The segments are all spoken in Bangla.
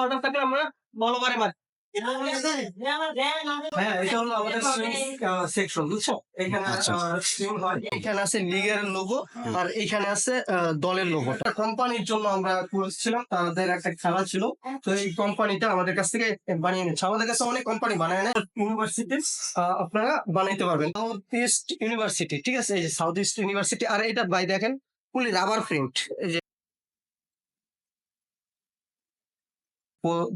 অর্ডার আমরা মারি হ্যাঁ এখানে আচ্ছা। স্ট্রিম হয়। এখানে আছে লিগের লোগো আর এখানে আছে দলের লোগো কোম্পানির জন্য আমরা করেছিলাম তাদের একটা খেলা ছিল। তো এই কোম্পানিটা আমাদের কাছ থেকে বানিয়ে নিচ্ছে। আমাদের কাছে অনেক কোম্পানি বানায় না ইউনিভার্সিটি আপনারা বানাইতে পারবেন। সাউথ ইস্ট ইউনিভার্সিটি ঠিক আছে? এই যে সাউথ ইস্ট ইউনিভার্সিটি আর এটা বাই দেখেন ফুলি রাবার প্রিন্ট এই যে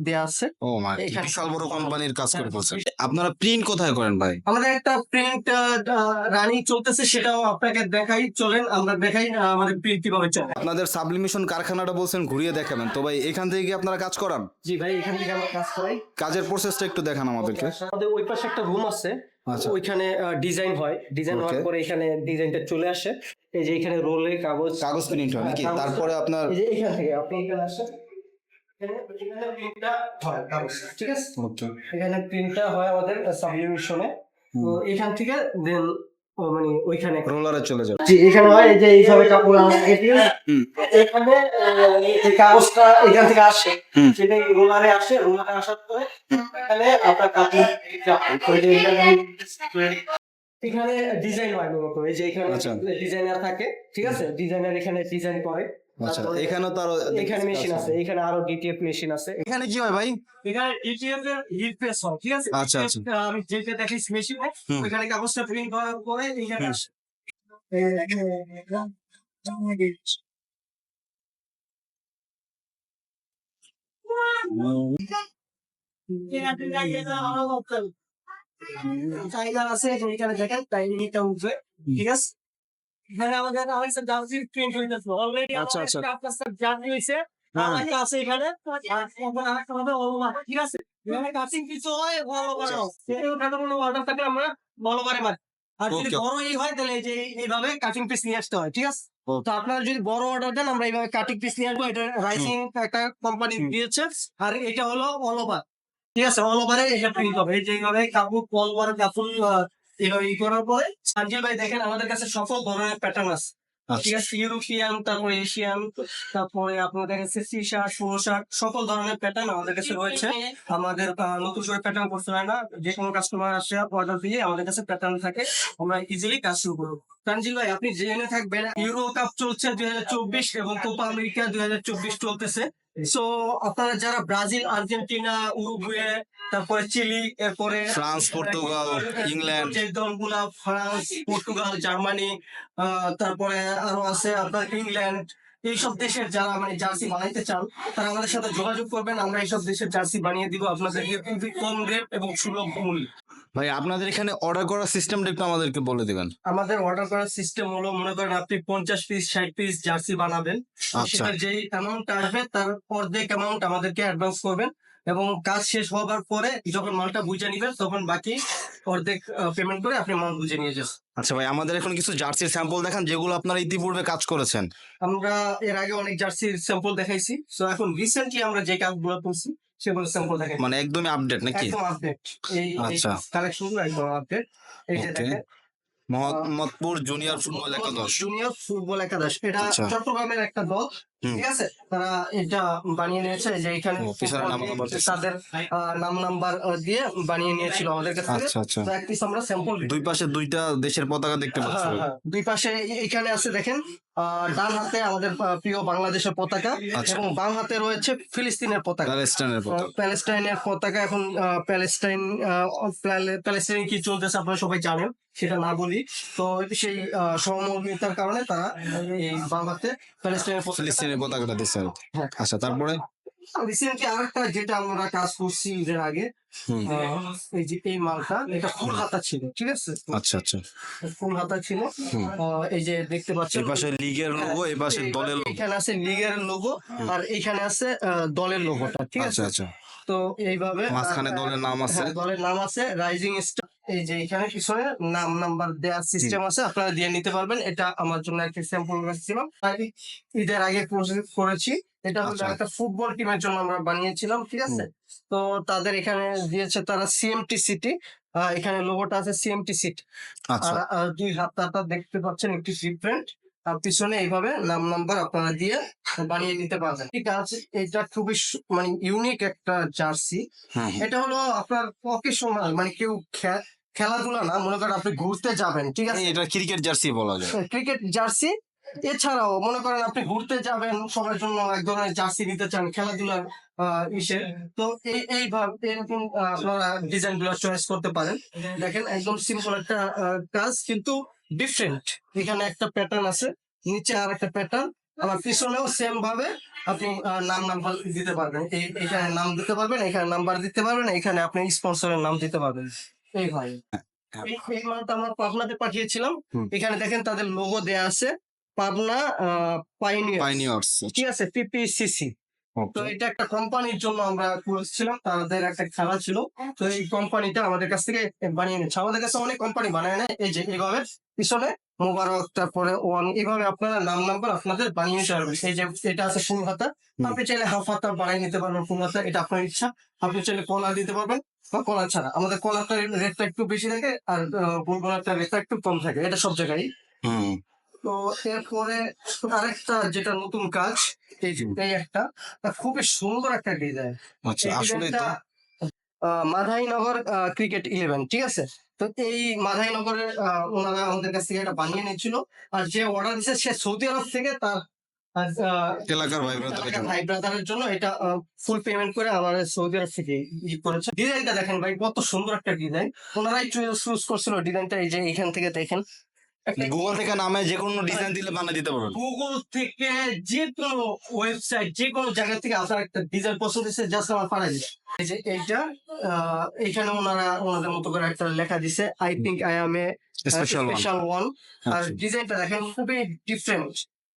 দেয়া আছে। ও মাই বিশাল বড় কোম্পানির কাজ করে ফেলছেন আপনারা প্রিন্ট কোথায় করেন ভাই? আমাদের একটা প্রিন্ট রানিং চলতেছে সেটাও আপনাকে দেখাই। চলেন আমরা দেখাই আমাদের প্রিন্ট কীভাবে চলে। আপনাদের সাবলিমেশন কারখানাটা বলছেন ঘুরিয়ে দেখাবেন। তো ভাই এখান থেকে কি আপনারা কাজ করান? জি ভাই এখান থেকে আমরা কাজ করাই। কাজের প্রসেসটা একটু দেখান আমাদেরকে। আমাদের ওই পাশে একটা রুম আছে। আচ্ছা। ওইখানে ডিজাইন হয়। ডিজাইন হওয়ার পরে এখানে ডিজাইনটা চলে আসে। এই যে এখানে রোলে কাগজ। কাগজ প্রিন্ট হয় নাকি? হ্যাঁ, তারপরে আপনার এই যে এখান থেকে আপনি এখানে আসেন। ঠিক আছে? এখানে প্রিন্টটা হয় আমাদের সাবলিমেশনে তো এখান থেকে দেন মানে ওইখানে রোলারে চলে যাবে। জি এখানে হয় এই যে এইভাবে কাপড় আনছে ঠিক আছে? হুম। এখানে আহ, কাগজটা এখান থেকে আসে। সেটা রোলারে আসে রোলারে আসার পরে এখানে আপনার কাপড় ডিজাইন হয়। মূলত এই যে এখানে আচ্ছা। ডিজাইনার থাকে ঠিক আছে? ডিজাইনার এখানে ডিজাইন করে। আচ্ছা এখানে তো আরও এখানে মেশিন আছে এখানে আরও ডিটিএফ মেশিন আছে। এখানে কি হয় ভাই? এখানে ডিটিএফ এর হিট প্রেস হয় ঠিক আছে? আচ্ছা, আচ্ছা। আমি যেটা দেখাইছি মেশিন। কাগজটা প্রিন্ট করার পরে এখানে আসে। আছে এখানে দেখেন টাইগারটা উঠবে ঠিক আছে? আচ্ছা, আচ্ছা। হ্যাঁ। ঠিক আছে? কিছু হয় অর্ডার থাকলে আমরা করে মারি। আর যদি বড় এই হয় তাহলে যে এইভাবে কাটিং পিস নিয়ে আসতে হয় ঠিক আছে? তো আপনারা যদি বড় অর্ডার দেন আমরা এইভাবে কাটিং পিস নিয়ে আসব। এটা রাইসিং একটা কোম্পানি দিয়েছে। আর এটা হলো অল ওভার ঠিক আছে? অল ওভারে এটা প্রিন্ট হবে। এই যে এইভাবে কাপড় অল ওভার কাপড় ই করার পরে সানজিল ভাই দেখেন আমাদের কাছে সকল ধরনের প্যাটার্ন আছে। ঠিক আচ্ছা আছে ইউরোপিয়ান তারপরে এশিয়ান তারপরে আপনার কাছে সি শার্ট ফোর শার্ট সকল ধরনের প্যাটার্ন আমাদের কাছে রয়েছে। আমাদের নতুন করে প্যাটার্ন করতে হয় না যে কোনো কাস্টমার আসে অর্ডার দিয়ে আমাদের কাছে প্যাটার্ন থাকে আমরা ইজিলি কাজ শুরু করব। তানজিল ভাই আপনি জেনে থাকবেন ইউরো কাপ চলছে দুই হাজার চব্বিশ এবং কোপা আমেরিকা দুই হাজার চব্বিশ চলতেছে। সো আপনারা যারা ব্রাজিল আর্জেন্টিনা উরুগুয়ে তারপরে চিলি এরপরে ফ্রান্স পর্তুগাল ইংল্যান্ড। যে দলগুলা ফ্রান্স পর্তুগাল জার্মানি আহ, তারপরে আরও আছে আপনার ইংল্যান্ড এইসব দেশের যারা মানে জার্সি বানাইতে চান তারা আমাদের সাথে যোগাযোগ করবেন। আমরা এইসব দেশের জার্সি বানিয়ে দিব। আপনাদেরকে খুবই কম রেট এবং সুলভ মূল্য। ভাই আপনাদের এখানে অর্ডার করার সিস্টেমটা একটু আমাদেরকে বলে দিবেন। আমাদের অর্ডার করার সিস্টেম হলো মনে করেন আপনি পঞ্চাশ পিস ষাট পিস জার্সি বানাবেন। আচ্ছা। সেটার যে অ্যামাউন্ট আসবে তার অর্ধেক অ্যামাউন্ট আমাদেরকে অ্যাডভান্স করবেন এবং কাজ শেষ হওয়ার পরে যখন মালটা বুঝে নিবেন তখন বাকি অর্ধেক পেমেন্ট করে আপনি মাল বুঝে নিয়ে যাবেন। আচ্ছা ভাই আমাদের এখন কিছু জার্সির স্যাম্পল দেখান যেগুলো আপনারা ইতিপূর্বে কাজ করেছেন। আমরা এর আগে অনেক জার্সির স্যাম্পল দেখাইছি। তো এখন রিসেন্টলি আমরা যে কাজগুলো করছি সেগুলো স্যাম্পল দেখাই মানে একদমই আপডেট নাকি একদম আপডেট এই আচ্ছা। কালেকশনগুলো একদম আপডেট এই যে. দেখেন মোহাম্মদপুর জুনিয়র ফুটবল একাদশ জুনিয়র ফুটবল একাদশ এটা আচ্ছা। চট্টগ্রামের একটা দল। ঠিক আছে? তারা এটা বানিয়ে নিয়েছে যে এখানে। তাদের নাম নাম্বার দিয়ে বানিয়ে নিয়েছিল আমাদের কাছে আচ্ছা আচ্ছা। এক পিস আমরা স্যাম্পল দুই। পাশে দুইটা দেশের পতাকা দেখতে পাচ্ছি হ্যাঁ ভাই। হ্যাঁ। দুই পাশে এখানে আছে দেখেন ডান হাতে আমাদের প্রিয় বাংলাদেশের পতাকা আচ্ছা। এবং বাম হাতে রয়েছে ফিলিস্তিনের পতাকা। প্যালেস্টাইনের পতাকা। প্যালেস্টাইনের পতাকা এখন প্যালেস্টাইন প্যালেস্টাইন কি চলতেছে আপনারা সবাই জানেন সেটা না বলি। তো সেই সহমর্মিতার কারণে তারা এই বাম হাতে প্যালেস্টাইনের পতাকা পতাকাটা দিচ্ছে আর কি। হ্যাঁ। আচ্ছা তারপরে? রিসেন্টলি আরেকটা যেটা আমরা কাজ করছি ঈদের আগে এই যে এই মালটা এটা ফুল হাতা ছিল ঠিক আছে? আচ্ছা আচ্ছা। ফুল হাতা ছিল। আহ, এই যে দেখতে পাচ্ছেন এই পাশে লিগের লোগো এই পাশে দলের লোগো এখানে আছে লিগের লোগো আর এখানে আছে আহ, দলের লোগোটা ঠিক আছে? আচ্ছা। আচ্ছা তো এইভাবে মাঝখানে দলের নাম আছে। হ্যাঁ, দলের নাম আছে রাইজিং স্টার এই যে এখানে পিছনে নাম নাম্বার দেওয়ার সিস্টেম আছে আপনারা দিয়ে নিতে পারবেন। এটা আমার জন্য একটা স্যাম্পল ছিল ঈদের আগে করেছি এটা হলো আচ্ছা। একটা ফুটবল টিমের জন্য আমরা বানিয়েছিলাম ঠিক আছে? তো তাদের এখানে দিয়েছে তারা সিএমটি সিটি এখানে লোগোটা আছে সিএমটি সিটি আচ্ছা। আর দুই হাতটা দেখতে পাচ্ছেন একটু ডিফারেন্ট আর পিছনে এইভাবে নাম নাম্বার আপনারা দিয়ে বানিয়ে নিতে পারবেন। ঠিক আছে এটা খুবই মানে ইউনিক একটা জার্সি এটা হলো আপনার প্রফেশনাল মানে কেউ খেলাধুলা না মনে করেন আপনি ঘুরতে যাবেন ঠিক আছে? এটা ক্রিকেট জার্সি বলা যায়। ক্রিকেট জার্সি এছাড়াও মনে করেন আপনি ঘুরতে যাবেন সবার জন্য এক ধরনের জার্সি নিতে চান খেলাধুলার ইসে। তো এই এইভাবে এরকম আপনারা ডিজাইনগুলো চয়েস করতে পারেন। দেখেন একদম সিম্পল একটা কাজ কিন্তু ডিফারেন্ট এখানে একটা প্যাটার্ন আছে নিচে আর একটা প্যাটার্ন আবার পিছনেও সেম ভাবে আপনি নাম নাম্বার দিতে পারবেন। এই এখানে নাম দিতে পারবেন এখানে নাম্বার দিতে পারবেন এখানে আপনি স্পন্সরের নাম দিতে পারবেন। এইভাবে এই- এই মালটা আমরা পাবনাতে পাঠিয়েছিলাম। এখানে দেখেন তাদের লোগো দেয়া আছে পাবনা পাইনিয়ার পাইনিয়ার্স ঠিক আছে? পিপিসিসি তো এটা একটা কোম্পানির জন্য আমরা করেছিলাম তাদের একটা খেলা ছিল। তো এই কোম্পানিটা আমাদের কাছ থেকে বানিয়ে নিচ্ছে আমাদের কাছে অনেক কোম্পানি বানায় নেয়। এই যে এইভাবে পিছনে মোবারক তারপরে ওয়ান এইভাবে আপনারা নাম নাম্বার আপনাদের বানিয়ে নিতে পারবেন এই যে এটা আছে ফুল হাতা আপনি চাইলে হাফ হাতা বানিয়ে নিতে পারবেন ফুল হাতা এটা আপনার ইচ্ছা। আপনি চাইলে কলার দিতে পারবেন। বা কলার ছাড়া। আমাদের কলারটার রেটটা একটু বেশি থাকে আর ফুল কলারটার রেটটা একটু কম থাকে। এটা সব জায়গায়। হুম। তো এরপরে আরেকটা যেটা নতুন কাজ এই একটা খুবই সুন্দর একটা ডিজাইন আচ্ছা আসলে মাধাইনগর ক্রিকেট ইলেভেন ঠিক আছে? তো এই মাধাইনগরের ওনারা আমাদের কাছ থেকে এটা বানিয়ে নিয়েছিল। আর যে অর্ডার দিচ্ছে সে সৌদি আরব থেকে তার এলাকার ভাই ব্রাদারের জন্য। ভাই ব্রাদারের জন্য এটা ফুল পেমেন্ট করে আমার সৌদি আরব থেকে ই করেছে। ডিজাইনটা দেখেন ভাই কত সুন্দর একটা ডিজাইন ওনারাই চুজ করছিল ডিজাইনটা এই যে এখান থেকে দেখেন। গুগল থেকে নামে যে কোনো ডিজাইন দিলে বানিয়ে দিতে পারবেন। গুগল থেকে যে কোনো ওয়েবসাইট যে কোনো জায়গা থেকে আপনার একটা ডিজাইন পছন্দ হয়েছে জাস্ট আমার পাঠাই দিচ্ছে এই যে এইটা এখানে ওনারা ওনাদের মতো করে একটা লেখা দিছে I think I am a special one আর। ডিজাইনটা দেখেন খুবই ডিফারেন্ট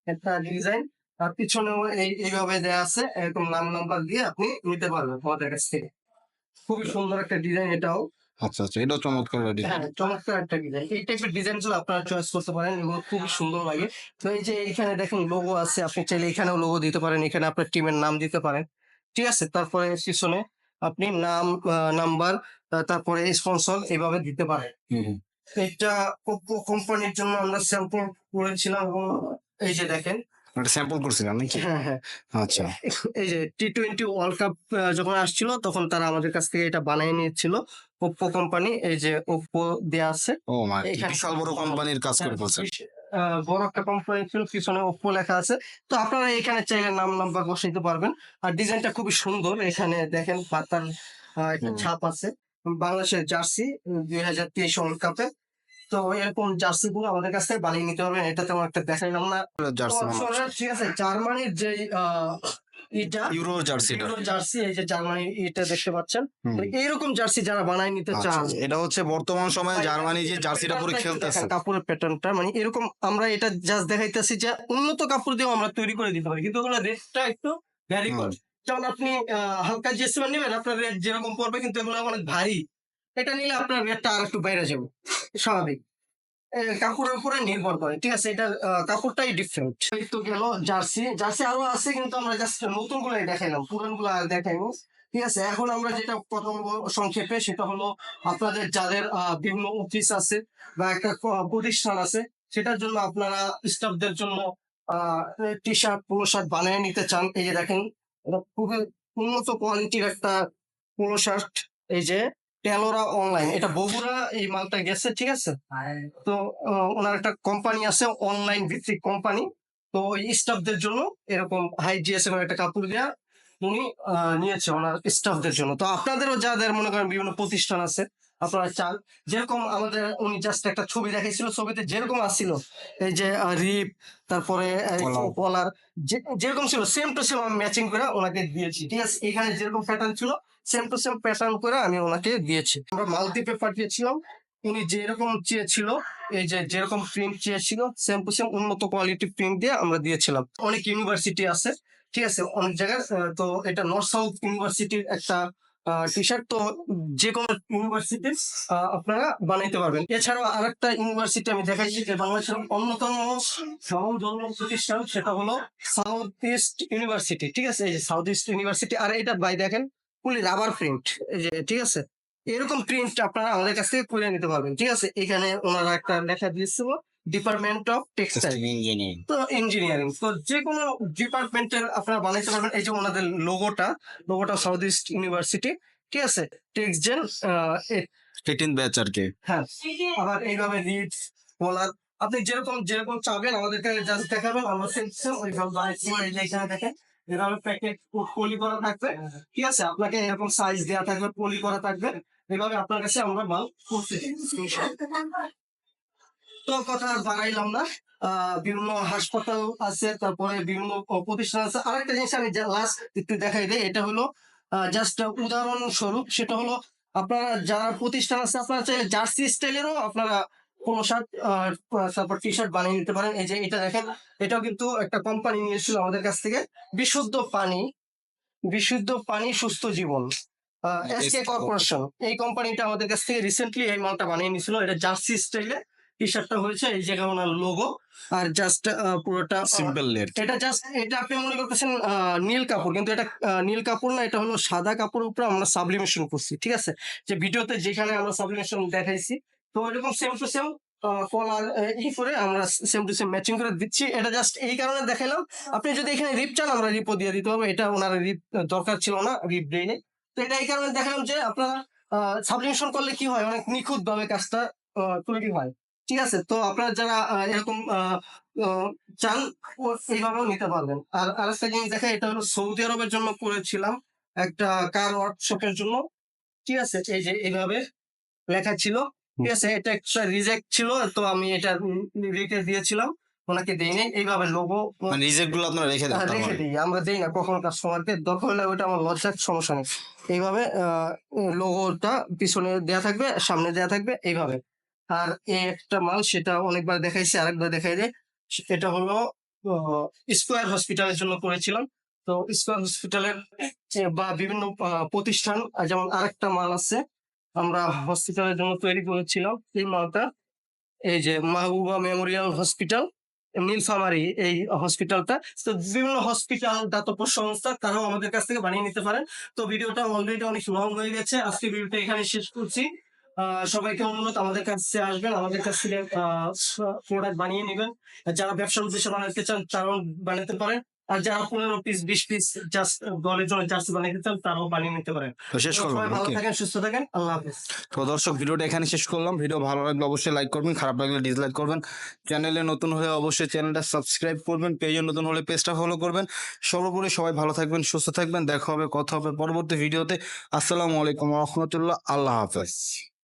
একটা ডিজাইন আর পিছনেও এই এইভাবে দেয়া আছে এরকম নাম নাম্বার দিয়ে আপনি নিতে পারবেন আমাদের কাছ থেকে। খুবই সুন্দর একটা ডিজাইন এটাও। আচ্ছা আচ্ছা এটাও চমৎকার ডিজাইন হ্যাঁ চমৎকার একটা ডিজাইন এই টাইপের ডিজাইনগুলো আপনারা চয়েস করতে পারেন এবং খুব সুন্দর লাগে। তো এই যে এখানে দেখেন লোগো আছে আপনি চাইলে এখানেও লোগো দিতে পারেন এখানে আপনার টিমের নাম দিতে পারেন। ঠিক আছে? তারপরে পিছনে আপনি নাম নাম্বার তারপরে স্পন্সর এইভাবে দিতে পারেন। এটা কোম্পানির জন্য আমরা স্যাম্পল করেছিলাম এবং এই যে দেখেন। এটা স্যাম্পল করছিলাম নাকি? হ্যাঁ হ্যাঁ। আচ্ছা। এই যে টি টোয়েন্টি ওয়ার্ল্ড কাপ যখন আসছিল তখন তারা আমাদের কাছ থেকে এটা বানিয়ে নিয়েছিল। ওপ্পো কোম্পানি এই যে ওপ্পো দেয়া আছে। ও মাই এখানে- বিশাল বড় কোম্পানির কাজ করে আহ, বড় একটা কোম্পানি ছিল পিছনে ওপ্পো লেখা আছে। তো আপনারা এখানে চাইলে নাম নাম্বার বসাইতে পারবেন। আর ডিজাইনটা খুবই সুন্দর। এখানে দেখেন পাতার একটা ছাপ আছে। বাংলাদেশের জার্সি দুই হাজার তেইশ ওয়ার্ল্ড কাপে তো এরকম জার্সি গুলো আমাদের কাছ থেকে বানিয়ে নিতে পারবেন এটা তেমন একটা দেখাইলাম না। জার্সি ঠিক আছে জার্মানির যে এটা ইউরো ইউরো জার্সি এই যে জার্মানি এটা দেখতে পাচ্ছেন। এইরকম জার্সি যারা বানায় নিতে আচ্ছা, চান। এটা হচ্ছে বর্তমান সময়ে জার্মানি যে জার্সিটা পরে খেলতেছে। কাপড়ের প্যাটার্নটা মানে এরকম আমরা এটা জাস্ট দেখাইতেছি যে উন্নত কাপড় দিয়েও আমরা তৈরি করে দিতে পারি কিন্তু ওগুলো রেটটা একটু ভ্যারি করে যেমন আপনি হালকা জেসিমান নেবেন আপনার রেট যেরকম পড়বে কিন্তু এগুলো অনেক ভারী। এটা নিলে আপনার রেটটা আর একটু বাইরে যাবে। স্বাভাবিক। কাপড়ের উপরে নির্ভর করে, ঠিক আছে? এটা কাপড়টাই ডিফারেন্ট তো গেল জার্সি। জার্সি আরও আছে, কিন্তু আমরা জাস্ট নতুনগুলো দেখাইলাম। পুরানগুলো আর দেখাইনি। ঠিক আছে? এখন আমরা যেটা কথা সংক্ষেপে, সেটা হলো আপনাদের যাদের বিভিন্ন অফিস আছে বা একটা প্রতিষ্ঠান আছে, সেটার জন্য আপনারা স্টাফদের জন্য টি শার্ট পোলো শার্ট বানিয়ে নিতে চান। এই যে দেখেন, এটা খুবই উন্নত কোয়ালিটির একটা পোলো শার্ট এই যে টেলোরা অনলাইন এটা বগুড়া এই মালটা গেছে ঠিক আছে? তো ওনার একটা কোম্পানি আছে অনলাইন ভিত্তিক কোম্পানি তো ওই স্টাফদের জন্য এরকম হাই জিএসএম একটা কাপড় দেওয়া উনি আহ, নিয়েছে ওনার স্টাফদের জন্য। তো আপনাদেরও যাদের মনে করেন বিভিন্ন প্রতিষ্ঠান আছে আপনারা চান। যেরকম আমাদের উনি জাস্ট একটা ছবি দেখাইছিল ছবিতে যেরকম আসছিল এই যে রিপ তারপরে। কলার যেরকম ছিল সেম টু সেম আমি ম্যাচিং করে ওনাকে দিয়েছি ঠিক আছে? এখানে যেরকম প্যাটার্ন ছিল সেম টু সেম প্যাটার্ন করে আমি ওনাকে দিয়েছি। আমরা মাল্টি পেপার দিয়েছিলাম উনি যেরকম চেয়েছিল এই যে যেরকম প্রিন্ট চেয়েছিল সেম টু সেম উন্নত কোয়ালিটি প্রিন্ট দিয়ে আমরা দিয়েছিলাম। অনেক ইউনিভার্সিটি আছে ঠিক আছে? অনেক জায়গায় তো এটা নর্থ সাউথ ইউনিভার্সিটির একটা টি শার্ট তো যে কোনো ইউনিভার্সিটির আপনারা বানাইতে পারবেন। এছাড়াও আরেকটা ইউনিভার্সিটি আমি দেখাইছি যে বাংলাদেশের অন্যতম সহজন্ম প্রতিষ্ঠান, সেটা হলো সাউথ ইস্ট ইউনিভার্সিটি ঠিক আছে? এই যে সাউথ ইস্ট ইউনিভার্সিটি আর এটা বাই দেখেন ফুলি রাবার প্রিন্ট এই যে, ঠিক আছে? এরকম প্রিন্ট আপনারা আমাদের কাছ থেকে করে নিতে পারবেন, ঠিক আছে? এখানে ওনারা একটা লেখা দিয়েছিল ডিপার্টমেন্ট অফ টেক্সটাইল ইঞ্জিনিয়ারিং তো ইঞ্জিনিয়ারিং তো যে কোনো ডিপার্টমেন্টের আপনারা বানাইতে পারবেন এই যে ওনাদের লোগোটা লোগোটা সাউথ ইস্ট ইউনিভার্সিটি ঠিক আছে? টেক্সজেন ফিফটিন ব্যাচ আর কি। হ্যাঁ আবার এইভাবে রিডস কলার আপনি যেরকম যেরকম চাবেন আমাদেরকে জাস্ট দেখাবেন আমরা সেম ওইভাবে এখানে দেখেন এভাবে প্যাকেট পলি করা থাকবে ঠিক আছে? আপনাকে এরকম সাইজ দেওয়া থাকবে পলি করা থাকবে এভাবে আপনার কাছে আমরা মাল করতে তো কথা আর বাড়াইলাম না। আহ, বিভিন্ন হাসপাতাল আছে তারপরে বিভিন্ন প্রতিষ্ঠান আছে। আরেকটা জিনিস আমি লাস্ট একটু দেখাই দিই এটা হলো জাস্ট উদাহরণস্বরূপ সেটা হলো আপনারা যারা প্রতিষ্ঠান আছে আপনারা চাইলে জার্সি স্টাইলেরও আপনারা কোনো শার্ট তারপর টি শার্ট বানিয়ে নিতে পারেন। এই যে এটা দেখেন এটাও কিন্তু একটা কোম্পানি নিয়েছিল আমাদের কাছ থেকে। বিশুদ্ধ পানি বিশুদ্ধ পানি সুস্থ জীবন। এসকে কর্পোরেশন এই কোম্পানিটা আমাদের কাছ থেকে রিসেন্টলি এই মালটা বানিয়ে নিয়েছিল। এটা জার্সি স্টাইলে টি শার্টটা হয়েছে এই জায়গায় ওনার লোগো আর জাস্ট পুরোটা সিম্পল লেট এটা জাস্ট এটা আপনি মনে করতেছেন নীল কাপড় কিন্তু এটা নীল কাপড় না এটা হলো সাদা কাপড়ের উপরে আমরা সাবলিমেশন করছি ঠিক আছে? যে ভিডিওতে যেখানে আমরা সাবলিমেশন দেখাইছি তো এরকম সেম টু সেম কলার ই করে আমরা সেম টু সেম ম্যাচিং করে দিচ্ছি। এটা জাস্ট এই কারণে দেখাইলাম। আপনি যদি এখানে রিপ চান আমরা রিপও দিয়ে দিতে পারব। এটা ওনার রিপ দরকার ছিল না রিপ দেয়নি তো এটা এই কারণে দেখালাম যে আপনারা সাবলিমেশন করলে কি হয়? অনেক নিখুঁত ভাবে কাজটা আহ, তৈরি হয়। ঠিক আছে? তো আপনারা যারা এরকম চান ও এইভাবেও নিতে পারবেন। আর আরেকটা জিনিস দেখা এটা হলো সৌদি আরবের জন্য করেছিলাম একটা কার ওয়ার্কশপের জন্য। ঠিক আছে? এই যে এইভাবে লেখা ছিল। ঠিক আছে? এটা একটা রিজেক্ট ছিল তো আমি এটা রেখে দিয়েছিলাম। ওনাকে দেইনি এইভাবে লোগো মানে রিজেক্টগুলো আপনারা রেখে দেন রেখে মানে। দিই। আমরা দেই না কখনো কাস্টমারকে দরকার হলে ওইটা আমার লজ্জার সমস্যা নেই। এইভাবে লোগোটা পিছনে দেয়া থাকবে সামনে দেয়া থাকবে এইভাবে। আর একটা মাল সেটা অনেকবার দেখাইছি, আরেকবার দেখাই দেয় এটা হলো স্কোয়ার হসপিটালের জন্য করেছিলাম। তো স্কোয়ার হসপিটালের বা বিভিন্ন প্রতিষ্ঠান যেমন আরেকটা মাল আছে, আমরা হসপিটালের জন্য তৈরি করেছিলাম। এই মালটা, এই যে মাহবুবা মেমোরিয়াল হসপিটাল, নীলফামারি এই হসপিটালটা। তো বিভিন্ন হসপিটাল দাতব্য সংস্থা, তারাও আমাদের কাছ থেকে বানিয়ে নিতে পারেন। তো ভিডিওটা অলরেডি অনেক লং হয়ে গেছে। আজকে ভিডিওটা এখানে শেষ করছি। সবাইকে অনুরোধ আমাদের কাছে আসবেন আমাদের কাছ থেকে প্রোডাক্ট বানিয়ে নেবেন। যারা ব্যবসার উদ্দেশ্যে বানাতে চান তারাও বানাতে পারেন। আর যারা পনেরো পিস বিশ পিস জাস্ট দলের জন্য জার্সি বানাতে চান তারাও বানিয়ে নিতে পারেন। তো শেষ করলাম ভালো থাকেন সুস্থ থাকেন আল্লাহ হাফিজ। তো দর্শক ভিডিওটা এখানে শেষ করলাম। ভিডিও ভালো লাগলে অবশ্যই লাইক করবেন খারাপ লাগলে ডিসলাইক করবেন। চ্যানেলে নতুন হলে অবশ্যই চ্যানেলটা সাবস্ক্রাইব করবেন পেজে নতুন হলে পেজটা ফলো করবেন। সর্বোপরি সবাই ভালো থাকবেন সুস্থ থাকবেন। দেখা হবে কথা হবে পরবর্তী ভিডিওতে আসসালামু আলাইকুম রহমতুল্লাহ আল্লাহ হাফেজ।